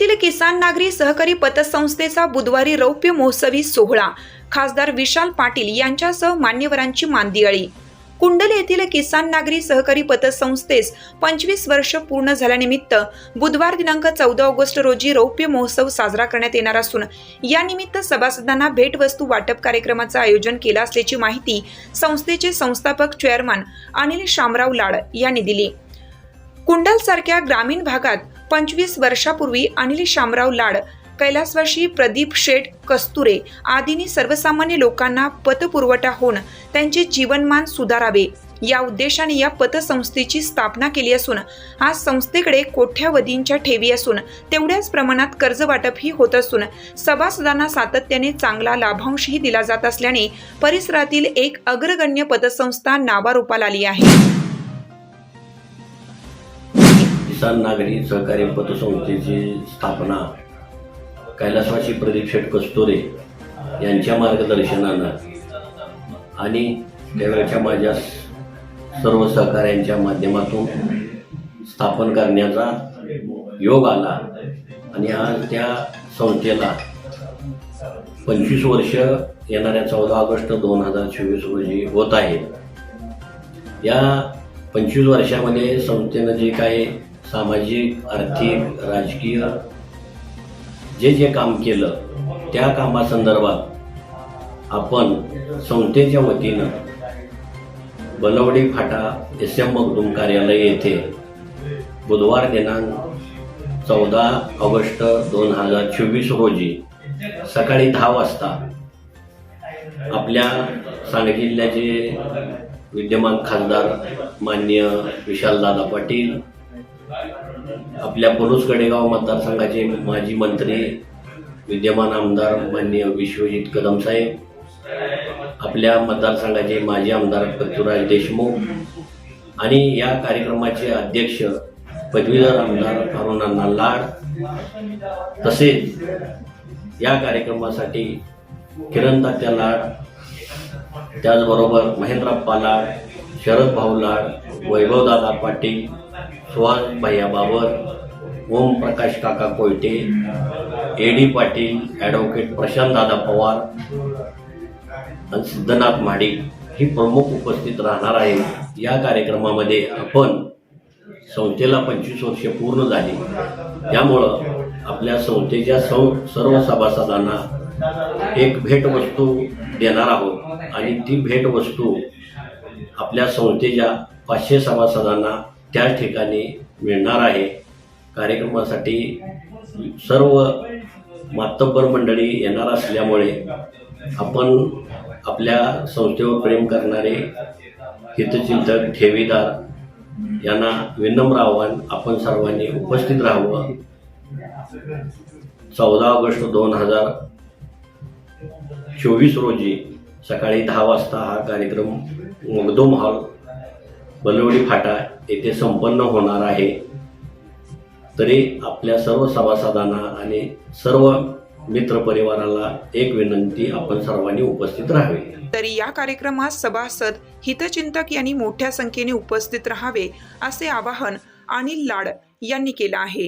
येथील किसान नागरी सहकारी पतसंस्थेचा बुधवारी रौप्य महोत्सवी सोहळा. खासदार विशाल पाटील यांच्यासह मान्यवरांची मानदियाळी कुंडल येथील किसान नागरी सहकारी पतसंस्थेस पंचवीस वर्ष पूर्ण झाल्यानिमित्त बुधवार दिनांक चौदा ऑगस्ट रोजी रौप्य महोत्सव साजरा करण्यात येणार असून यानिमित्त सभासदांना भेटवस्तू वाटप कार्यक्रमाचं आयोजन केलं असल्याची माहिती संस्थेचे संस्थापक चेअरमन अनिल शामराव लाड यांनी दिली. कुंडल सारख्या ग्रामीण भागात पंचवीस वर्षापूर्वी अनिल शामराव लाड कैलासवाशी प्रदीप शेठ कस्तुरे आदींनी सर्वसामान्य लोकांना पतपुरवठा होऊन त्यांचे जीवनमान सुधारावे. या उद्देशाने या पतसंस्थेची स्थापना केली असून आज संस्थेकडे कोट्यावधींच्या ठेवी असून तेवढ्याच प्रमाणात कर्ज वाटपही होत असून सभासदांना सातत्याने चांगला लाभांशही दिला जात असल्याने परिसरातील एक अग्रगण्य पतसंस्था नावारूपाला आली आहे. किसान नागरी सहकारी पतसंस्थेची स्थापना कैलासवासी प्रदीप शेठ कस्तुरे यांच्या मार्गदर्शनानं आणि त्यावेळेच्या माझ्या सर्व सहकाऱ्यांच्या माध्यमातून स्थापन करण्याचा योग आला. आणि आज त्या संस्थेला पंचवीस वर्ष येणाऱ्या चौदा ऑगस्ट दोन हजार चोवीस रोजी होत आहेत या पंचवीस वर्षामध्ये संस्थेनं जे काही सामाजिक आर्थिक राजकीय जे जे काम केलं त्या कामासंदर्भात आपण संस्थेच्या वतीनं बलवडी फाटा एस एम मगदूम कार्यालय येथे बुधवार दिनांक चौदा ऑगस्ट दोन हजार चोवीस रोजी सकाळी दहा वाजता आपल्या सांगली जिल्ह्याचे विद्यमान खासदार मान्य विशालदादा पाटील आपल्या पलूस गडेगाव मतदारसंघाचे माजी मंत्री विद्यमान आमदार मान्य विश्वजित कदम साहेब आपल्या मतदारसंघाचे माजी आमदार पृथ्वीराज देशमुख आणि या कार्यक्रमाचे अध्यक्ष पदवीधर आमदार अरुणांना लाड तसेच या कार्यक्रमासाठी किरण तात्या लाड त्याचबरोबर महेंद्रप्पा लाड शरद भाऊ लाड वैभवदादा पाटील सुहास भैया बाबर ओम प्रकाश काका Koyte A D Patil advocate Prashant दादा पवार आणि सिद्धनाथ महाडिक ही प्रमुख उपस्थित राहणार आहे या कार्यक्रमामध्ये आपण संस्थेला पंचवीस वर्ष पूर्ण झाली. त्यामुळं आपल्या संस्थेच्या सौ सर्व सभासदांना एक भेटवस्तू देणार आहोत. आणि ती भेटवस्तू आपल्या संस्थेच्या पाचशे सभासदांना त्याच ठिकाणी मिळणार आहे. कार्यक्रमासाठी सर्व मातब्बर मंडळी येणार असल्यामुळे आपण आपल्या संस्थेवर प्रेम करणारे हितचिंतक ठेवीदार यांना विनम्र आव्हान आपण सर्वांनी उपस्थित राहावं. चौदा ऑगस्ट दोन हजार चोवीस रोजी सकाळी दहा वाजता हा कार्यक्रम मगदोम हॉल बलवडी फाटा येथे संपन्न होणार आहे. तरी आपल्या सर्व सभासदांना आणि सर्व मित्रपरिवाराला एक विनंती आपण सर्वांनी उपस्थित राहावी. तरी या कार्यक्रमात सभासद हितचिंतक यांनी मोठ्या संख्येने उपस्थित राहावे असे आवाहन अनिल लाड यांनी केलं आहे.